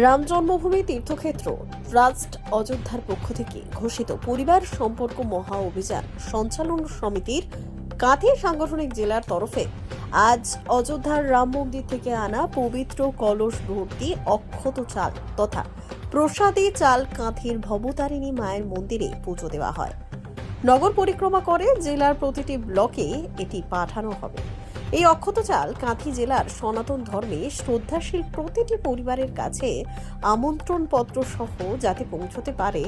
রাম জন্মভূমি তীর্থক্ষেত্র, ট্রাস্ট অযোধ্যার পক্ষ থেকে ঘোষিত পরিবার সম্পর্ক মহা অভিযান সঞ্চালন সমিতির কাঁথি সাংগঠনিক জেলার তরফে আজ অযোধ্যার রাম মন্দির থেকে আনা পবিত্র কলস ভর্তি অক্ষত চাল তথা প্রসাদী চাল কাঁথির ভবতারিণী মায়ের মন্দিরে পুজো দেওয়া হয়। নগর পরিক্রমা করে জেলার প্রতিটি ব্লকে এটি পাঠানো হবে। এই অক্ষত চাল কাঁথি জেলার সনাতন ধর্মে শ্রদ্ধাশীল প্রতিটি পরিবারের কাছে আমন্ত্রণ পত্র সহ যাতে পৌঁছতে পারে,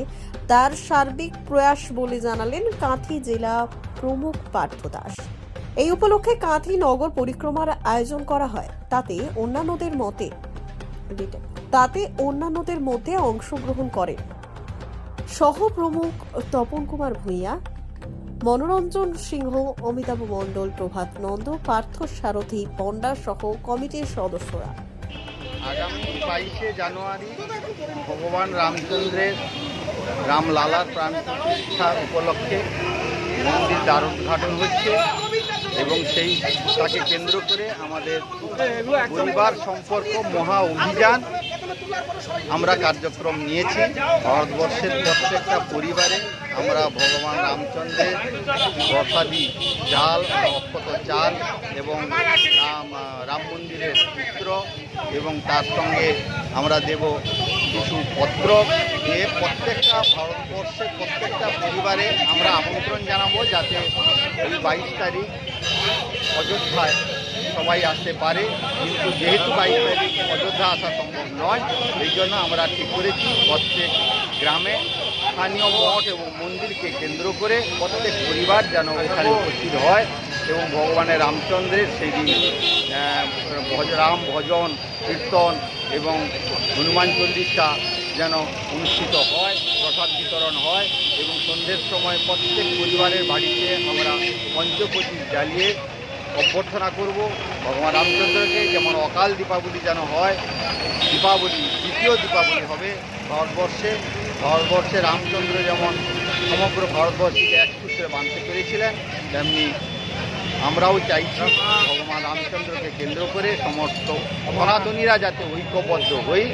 তার সার্বিক প্রয়াস বলে জানালেন কাঁথি জেলা প্রমুখ পার্থ দাস। এই উপলক্ষে কাঁথি নগর পরিক্রমার আয়োজন করা হয়। তাতে অন্যান্যদের মতে, তাতে অন্যান্যদের মধ্যে অংশগ্রহণ করেন। সহ প্রমুখ তপন কুমার ভূঁইয়া মনোরঞ্জন সিংহ, অমিতাভ মণ্ডল, প্রভাত নন্দ, পার্থ সারথী, পণ্ডা সহ কমিটির সদস্যরা। আগামী বাইশে জানুয়ারি ভগবান রামচন্দ্রের রামলালার প্রাণ প্রতিষ্ঠা উপলক্ষে মন্দির দ্বার উদ্ঘাটন হচ্ছে এবং সেই তাকে কেন্দ্র করে আমাদের পরিবার সম্পর্ক মহা অভিযান আমরা কার্যক্রম নিয়েছি। ভারতবর্ষের প্রত্যেকটা পরিবারে আমরা ভগবান রামচন্দ্রের প্রসাদী চাল অক্ষত চাল এবং রাম রাম মন্দিরের চিত্র এবং তার সঙ্গে আমরা দেব কিছু পত্র। দিয়ে প্রত্যেকটা ভারতবর্ষের প্রত্যেকটা পরিবারে আমরা আমন্ত্রণ জানাব যাতে এই বাইশ তারিখ অযোধ্যায় সবাই আসতে পারে। কিন্তু যেহেতু বাইশ তারিখ অযোধ্যা আসা সম্ভব নয়, এই জন্য আমরা ঠিক করেছি প্রত্যেক গ্রামে স্থানীয় মঠ এবং মন্দিরকে কেন্দ্র করে প্রত্যেক পরিবার যেন এখানে উপস্থিত হয় এবং ভগবানের রামচন্দ্রের সেই দিন রাম ভজন, কীর্তন এবং হনুমান চল্লিশা যেন অনুষ্ঠিত হয়, প্রসাদ বিতরণ হয় এবং সন্ধ্যের সময় প্রত্যেক পরিবারের বাড়িতে আমরা পঞ্চপতি জ্বালিয়ে অভ্যর্থনা করব। ভগবান রামচন্দ্রকে যেমন অকাল দীপাবলি যেন হয়, দীপাবলি, দ্বিতীয় দীপাবলি হবে ভারতবর্ষে। ভারতবর্ষে রামচন্দ্র যেমন সমগ্র ভারতবর্ষকে এক সূত্রে বাঁধতে পেরেছিলেন, তেমনি আমরাও চাইছি ভগবান রামচন্দ্রকে কেন্দ্র করে সমস্ত সনাতনীরা যাতে ঐক্যবদ্ধ হই।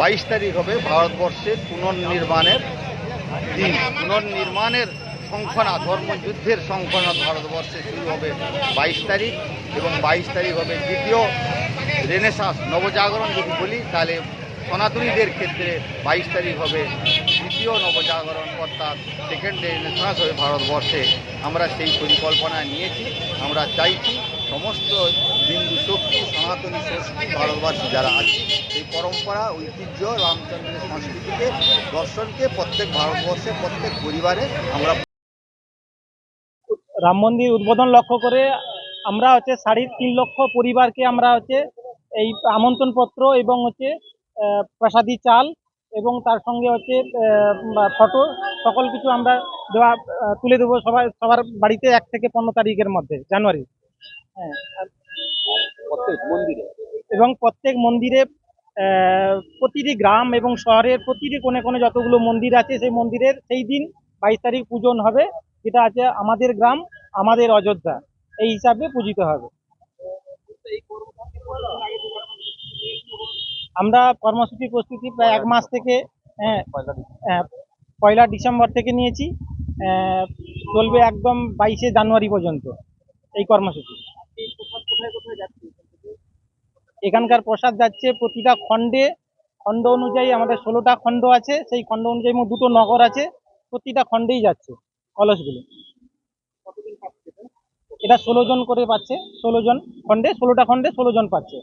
বাইশ তারিখ হবে ভারতবর্ষের পুনর্নির্মাণের দিন। পুনর্নির্মাণের শঙ্খনা, ধর্মযুদ্ধের শঙ্খনা ভারতবর্ষে শুরু হবে বাইশ তারিখ এবং বাইশ তারিখ হবে দ্বিতীয় রেনেসাস। নবজাগরণ যদি বলি, তাহলে সনাতনীদের ক্ষেত্রে বাইশ তারিখ হবে দ্বিতীয় নবজাগরণ অর্থাৎ সেকেন্ড রেনেসাস হবে ভারতবর্ষে আমরা সেই পরিকল্পনা নিয়েছি, আমরা চাইছি সমস্ত হিন্দু শক্তি, সনাতনী শক্তি ভারতবাসী যারা আছে এই পরম্পরা, ঐতিহ্য, রামচন্দ্রের সংস্কৃতিকে, দর্শনকে প্রত্যেক ভারতবর্ষে, প্রত্যেক পরিবারে আমরা রাম মন্দির উদ্বোধন লক্ষ্য করে আমরা হচ্ছে সাড়ে তিন লক্ষ পরিবারকে আমরা হচ্ছে এই আমন্ত্রণ পত্র এবং হচ্ছে প্রসাদী চাল এবং তার সঙ্গে হচ্ছে ফটো সকল কিছু আমরা দেওয়া তুলে দেবো সবাই সবার বাড়িতে এক থেকে পনেরো তারিখের মধ্যে জানুয়ারি। হ্যাঁ প্রত্যেক মন্দিরে? এবং প্রত্যেক মন্দিরে প্রতিটি গ্রাম এবং শহরের প্রতিটি কোণে কোণে যতগুলো মন্দির আছে সেই মন্দিরের সেই দিন বাইশ তারিখ পূজন হবে যেটা আছে আমাদের গ্রাম আমাদের অযোধ্যা। এই হিসাবে পূজিত হবে। আমরা কর্মসূচি প্রস্তুতি প্রায় এক মাস থেকে হ্যাঁ, পয়লা ডিসেম্বর। থেকে নিয়েছি চলবে একদম বাইশে জানুয়ারি পর্যন্ত এই কর্মসূচি। এখানকার প্রসাদ যাচ্ছে প্রতিটা খণ্ডে খণ্ড অনুযায়ী আমাদের ষোলোটা খণ্ড আছে সেই খণ্ড অনুযায়ী দুটো নগর আছে প্রতিটা খণ্ডেই যাচ্ছে কলসগুলো। এটা ষোলো জন করে পাচ্ছে ষোলো জন খণ্ডে ষোলোটা খণ্ডে ষোলো জন পাচ্ছে।